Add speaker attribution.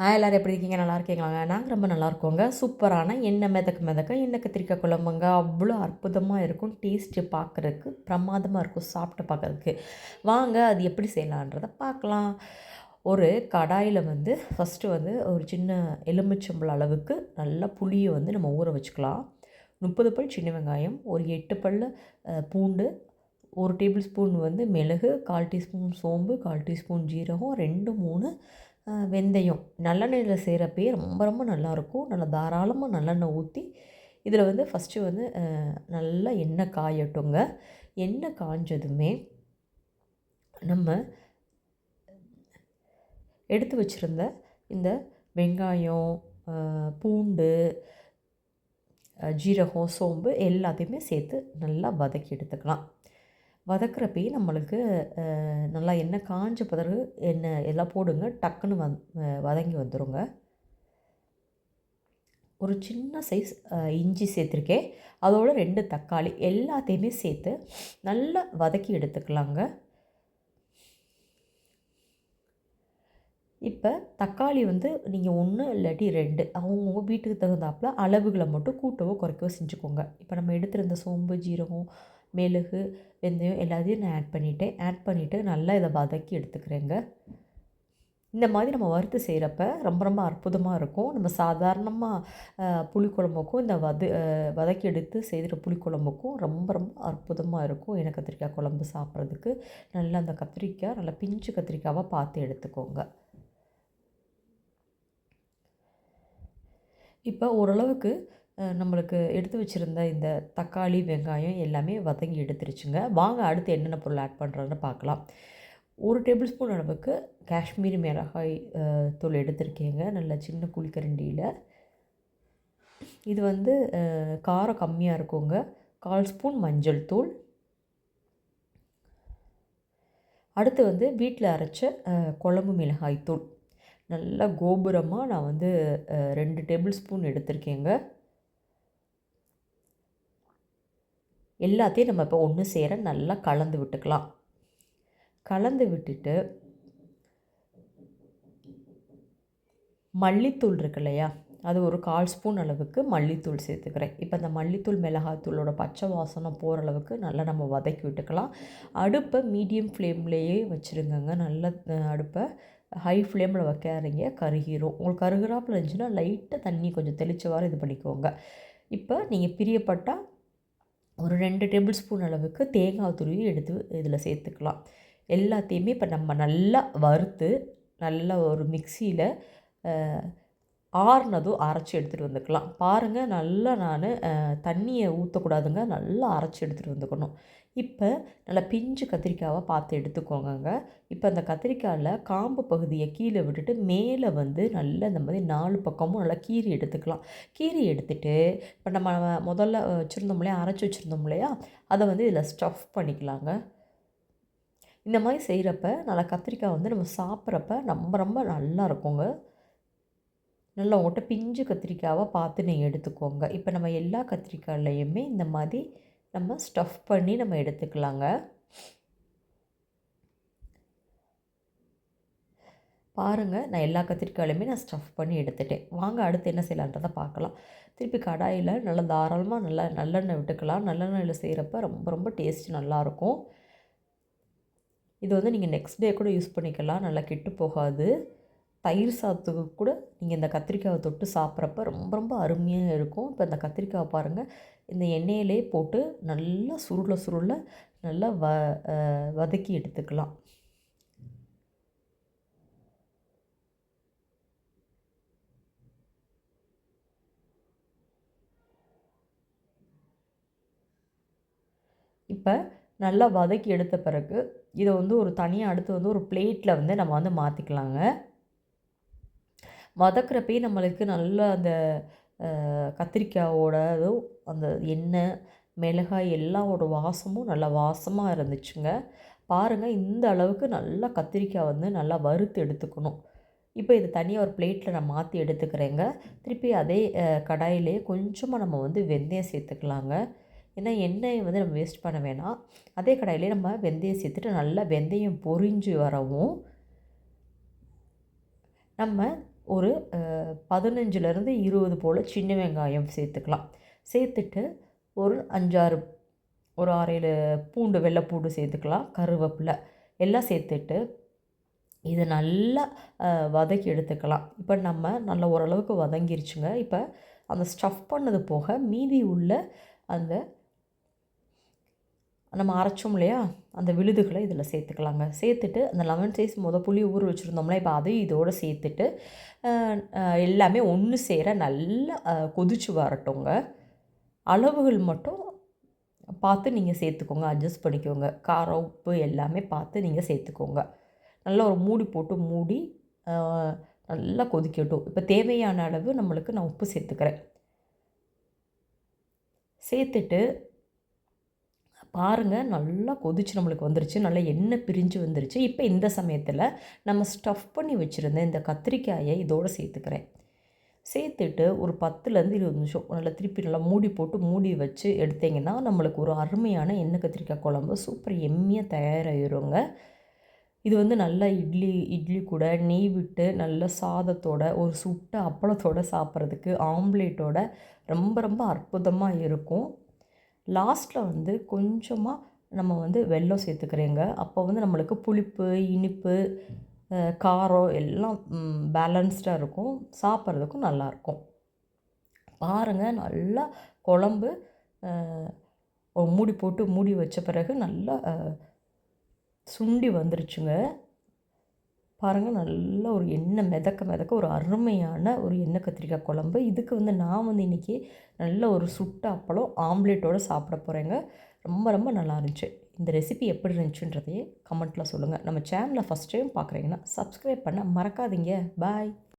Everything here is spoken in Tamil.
Speaker 1: ஆ எல்லோரும் எப்படி இருக்கீங்க நல்லா இருக்கீங்களாங்க நாங்கள் ரொம்ப நல்லா இருக்கோங்க சூப்பரான எண்ணெய் மிதக்க மிதக்க எண்ணெய் கத்திரிக்காய் குழம்புங்க அவ்வளோ அற்புதமாக இருக்கும் டேஸ்ட்டு பார்க்குறதுக்கு பிரமாதமாக இருக்கும் சாப்பிட்டு பார்க்குறதுக்கு வாங்க அது எப்படி செய்யலான்றத பார்க்கலாம் ஒரு கடாயில் வந்து ஃபஸ்ட்டு வந்து ஒரு சின்ன எலுமிச்சம்பழம் அளவுக்கு நல்லா புளியை வந்து நம்ம ஊற வச்சுக்கலாம் முப்பது பல் சின்ன வெங்காயம் ஒரு எட்டு பல் பூண்டு ஒரு டேபிள் ஸ்பூன் வந்து மிளகு கால் டீஸ்பூன் சோம்பு கால் டீஸ்பூன் ஜீரகம் ரெண்டு மூணு வெந்தயம் நல்லெண்ணெயில் செய்கிறப்பே ரொம்ப ரொம்ப நல்லாயிருக்கும் நல்லா தாராளமாக நல்லெண்ணெய் ஊற்றி இதில் வந்து ஃபஸ்ட்டு வந்து நல்லா எண்ணெய் காயட்டுங்க எண்ணெய் காஞ்சதுமே நம்ம எடுத்து வச்சுருந்த இந்த வெங்காயம் பூண்டு ஜீரகம் சோம்பு எல்லாத்தையுமே சேர்த்து நல்லா வதக்கி எடுத்துக்கலாம் வதக்கிறப்பே நம்மளுக்கு நல்லா எண்ணெய் காஞ்ச பிறகு எண்ணெய் எல்லாம் போடுங்க டக்குன்னு வந் வதங்கி வந்துடுங்க ஒரு சின்ன சைஸ் இஞ்சி சேர்த்துருக்கேன் அதோட ரெண்டு தக்காளி எல்லாத்தையுமே சேர்த்து நல்லா வதக்கி எடுத்துக்கலாங்க இப்போ தக்காளி வந்து நீங்கள் ஒன்று இல்லாட்டி ரெண்டு அவங்கவுங்க வீட்டுக்கு தகுந்தாப்பில் அளவுகளை மட்டும் கூட்டவோ குறைக்கவோ செஞ்சுக்கோங்க இப்போ நம்ம எடுத்துருந்த சோம்பு ஜீரகம் மிளகு வெந்தயம் எல்லாத்தையும் நான் ஆட் பண்ணிட்டேன் ஆட் பண்ணிவிட்டு நல்லா இதை வதக்கி எடுத்துக்கிறேங்க இந்த மாதிரி நம்ம வறுத்து செய்கிறப்ப ரொம்ப ரொம்ப அற்புதமாக இருக்கும் நம்ம சாதாரணமாக புளிக்குழம்புக்கும் இந்த வது வதக்கி எடுத்து செய்கிற புளிக்குழம்புக்கும் ரொம்ப ரொம்ப அற்புதமாக இருக்கும் எனக்கு கத்திரிக்காய் குழம்பு சாப்பிட்றதுக்கு நல்லா அந்த கத்திரிக்காய் நல்லா பிஞ்சு கத்திரிக்காவாக பார்த்து எடுத்துக்கோங்க இப்போ ஓரளவுக்கு நம்மளுக்கு எடுத்து வச்சுருந்த இந்த தக்காளி வெங்காயம் எல்லாமே வதங்கி எடுத்துருச்சுங்க வாங்க அடுத்து என்னென்ன பொருள் ஆட் பண்ணுறதுன்னு பார்க்கலாம் ஒரு டேபிள் ஸ்பூன் அளவுக்கு காஷ்மீரி மிளகாய் தூள் எடுத்திருக்கேங்க நல்ல சின்ன குளிக்கரண்டியில் இது வந்து காரம் கம்மியாக இருக்குங்க கால் ஸ்பூன் மஞ்சள் தூள் அடுத்து வந்து வீட்டில் அரைச்ச குழம்பு மிளகாய் தூள் நல்லா கோபுரமாக நான் வந்து ரெண்டு டேபிள் ஸ்பூன் எடுத்திருக்கேங்க எல்லாத்தையும் நம்ம இப்போ ஒன்று சேர நல்லா கலந்து விட்டுக்கலாம் கலந்து விட்டுட்டு மல்லித்தூள் இருக்கு இல்லையா அது ஒரு கால் ஸ்பூன் அளவுக்கு மல்லித்தூள் சேர்த்துக்கிறேன் இப்போ அந்த மல்லித்தூள் மிளகாத்தூளோட பச்சை வாசனை போகிற அளவுக்கு நல்லா நம்ம வதக்கி விட்டுக்கலாம் அடுப்பை மீடியம் ஃப்ளேம்லேயே வச்சுருங்கங்க நல்ல அடுப்பை ஹை ஃப்ளேமில் வைக்காதீங்க கருகிரும் உங்களுக்கு கருகிறாப்பில் இருந்துச்சுன்னா லைட்டாக தண்ணி கொஞ்சம் தெளிச்சவாறு இது பண்ணிக்கோங்க இப்போ நீங்கள் பிரியப்பட்டால் ஒரு ரெண்டு டேபிள் ஸ்பூன் அளவுக்கு தேங்காய் துருவி எடுத்து இதில் சேர்த்துக்கலாம் எல்லாத்தையுமே இப்போ நம்ம நல்லா வறுத்து நல்லா ஒரு மிக்சியில் ஆறுனதும் அரைச்சி எடுத்துகிட்டு வந்துக்கலாம் பாருங்கள் நல்லா நான் தண்ணியை ஊற்றக்கூடாதுங்க நல்லா அரைச்சி எடுத்துகிட்டு வந்துக்கணும் இப்போ நல்லா பிஞ்சு கத்திரிக்காவை பார்த்து எடுத்துக்கோங்க இப்போ அந்த கத்திரிக்காயில் காம்பு பகுதியை கீழே விட்டுட்டு மேலே வந்து நல்லா இந்த மாதிரி நாலு பக்கமும் நல்லா கீரி எடுத்துக்கலாம் கீரி எடுத்துட்டு இப்போ நம்ம முதல்ல வச்சுருந்தோம் இல்லையா அரைச்சி வச்சுருந்தோம் இல்லையா அதை வந்து இதில் ஸ்டஃப் பண்ணிக்கலாங்க இந்த மாதிரி செய்கிறப்ப நல்லா கத்திரிக்காய் வந்து நம்ம சாப்பிட்றப்ப ரொம்ப ரொம்ப நல்லா இருக்குங்க நல்லா உங்கள்கிட்ட பிஞ்சு கத்திரிக்காவை பார்த்து நீங்கள் எடுத்துக்கோங்க இப்போ நம்ம எல்லா கத்திரிக்காய்லேயுமே இந்த மாதிரி நம்ம ஸ்டஃப் பண்ணி நம்ம எடுத்துக்கலாங்க பாருங்கள் நான் எல்லா கத்திரிக்காயிலுமே நான் ஸ்டஃப் பண்ணி எடுத்துட்டேன் வாங்க அடுத்து என்ன செய்யலான்றதை பார்க்கலாம் திருப்பி கடாயில் நல்லா தாராளமாக நல்லா நல்லெண்ணெய் விட்டுக்கலாம் நல்லெண்ணெயில் செய்கிறப்ப ரொம்ப ரொம்ப டேஸ்ட் நல்லாயிருக்கும் இது வந்து நீங்கள் நெக்ஸ்ட் டே கூட யூஸ் பண்ணிக்கலாம் நல்லா கெட்டு போகாது தயிர் சாத்துக்கு கூட நீங்கள் இந்த கத்திரிக்காயை தொட்டு சாப்பிட்றப்ப ரொம்ப ரொம்ப அருமையாக இருக்கும் இப்போ இந்த கத்திரிக்காய் பாருங்கள் இந்த எண்ணெயிலே போட்டு நல்லா சுருள சுருள நல்லா வ வதக்கி எடுத்துக்கலாம் இப்போ நல்லா வதக்கி எடுத்த பிறகு இதை வந்து ஒரு தனியாக அடுத்து வந்து ஒரு பிளேட்டில் வந்து நம்ம வந்து மாற்றிக்கலாங்க வதக்கிறப்பயே நம்மளுக்கு நல்லா அந்த கத்திரிக்காயோட அந்த எண்ணெய் மிளகாய் எல்லாவோட வாசமும் நல்லா வாசமாக இருந்துச்சுங்க பாருங்கள் இந்த அளவுக்கு நல்லா கத்திரிக்காய் வந்து நல்லா வறுத்து எடுத்துக்கணும் இப்போ இது தனியாக ஒரு பிளேட்டில் நான் மாற்றி எடுத்துக்கிறேங்க திருப்பி அதே கடாயிலே கொஞ்சமாக நம்ம வந்து வெந்தயம் சேர்த்துக்கலாங்க ஏன்னா எண்ணெயை வந்து நம்ம வேஸ்ட் பண்ண வேணாம் அதே கடாயிலே நம்ம வெந்தயம் சேர்த்துட்டு நல்லா வெந்தயம் பொரிஞ்சு வரவும் நம்ம ஒரு பதினஞ்சுலேருந்து இருபது போல் சின்ன வெங்காயம் சேர்த்துக்கலாம் சேர்த்துட்டு ஒரு அஞ்சாறு ஒரு ஆறேழு பூண்டு வெள்ளைப்பூண்டு சேர்த்துக்கலாம் கருவேப்பிலை எல்லாம் சேர்த்துட்டு இதை நல்லா வதக்கி எடுத்துக்கலாம் இப்போ நம்ம நல்ல ஓரளவுக்கு வதங்கிருச்சுங்க இப்போ அந்த ஸ்டஃப் பண்ணது போக மீதி உள்ள அந்த நம்ம அரைச்சோம் இல்லையா அந்த விழுதுகளை இதில் சேர்த்துக்கலாங்க சேர்த்துட்டு அந்த லெமன் சைஸ் முத புளி ஊற வச்சுருந்தோம்னா இப்போ அதையும் இதோடு சேர்த்துட்டு எல்லாமே ஒன்று சேர நல்லா கொதிச்சு வரட்டுங்க அளவுகள் மட்டும் பார்த்து நீங்கள் சேர்த்துக்கோங்க அட்ஜஸ்ட் பண்ணிக்கோங்க காரம் உப்பு எல்லாமே பார்த்து நீங்கள் சேர்த்துக்கோங்க நல்லா ஒரு மூடி போட்டு மூடி நல்லா கொதிக்கட்டும் இப்போ தேவையான அளவு நம்மளுக்கு நான் உப்பு சேர்த்துக்கிறேன் சேர்த்துட்டு பாருங்கள் நல்லா கொதிச்சு நம்மளுக்கு வந்துருச்சு நல்லா எண்ணெய் பிரிஞ்சு வந்துருச்சு இப்போ இந்த சமயத்தில் நம்ம ஸ்டஃப் பண்ணி வச்சுருந்த இந்த கத்திரிக்காயை இதோடு சேர்த்துக்கிறேன் சேர்த்துட்டு ஒரு பத்துலேருந்து இருபது நிமிஷம் நல்லா திருப்பி நல்லா மூடி போட்டு மூடி வச்சு எடுத்தீங்கன்னா நம்மளுக்கு ஒரு அருமையான எண்ணெய் கத்திரிக்காய் குழம்பு சூப்பர் எம்மியாக தயாராகிடுங்க இது வந்து நல்லா இட்லி இட்லி கூட நெய் விட்டு நல்ல சாதத்தோட ஒரு சுட்ட அப்பளத்தோடு சாப்பிட்றதுக்கு ஆம்லேட்டோட ரொம்ப ரொம்ப அற்புதமாக இருக்கும் லாஸ்ட்டில் வந்து கொஞ்சமாக நம்ம வந்து வெள்ளம் சேர்த்துக்கிறேங்க அப்போ வந்து நம்மளுக்கு புளிப்பு இனிப்பு காரம் எல்லாம் பேலன்ஸ்டாக இருக்கும் சாப்பிட்றதுக்கும் நல்லாயிருக்கும் பாருங்கள் நல்லா குழம்பு மூடி போட்டு மூடி வச்ச பிறகு நல்லா சுண்டி வந்துருச்சுங்க பாருங்கள் நல்ல ஒரு எண்ணெய் மிதக்க மிதக்க ஒரு அருமையான ஒரு எண்ணெய் கத்திரிக்காய் குழம்பு இதுக்கு வந்து நான் வந்து இன்றைக்கி நல்ல ஒரு சுட்ட அப்பளம் ஆம்லேட்டோடு சாப்பிட போகிறேங்க ரொம்ப ரொம்ப நல்லா இருந்துச்சு இந்த ரெசிபி எப்படி இருந்துச்சுன்றதையே கமெண்ட்டில் சொல்லுங்கள் நம்ம சேனலை ஃபஸ்ட் டைம் பார்க்குறீங்கன்னா சப்ஸ்கிரைப் பண்ண மறக்காதீங்க பாய்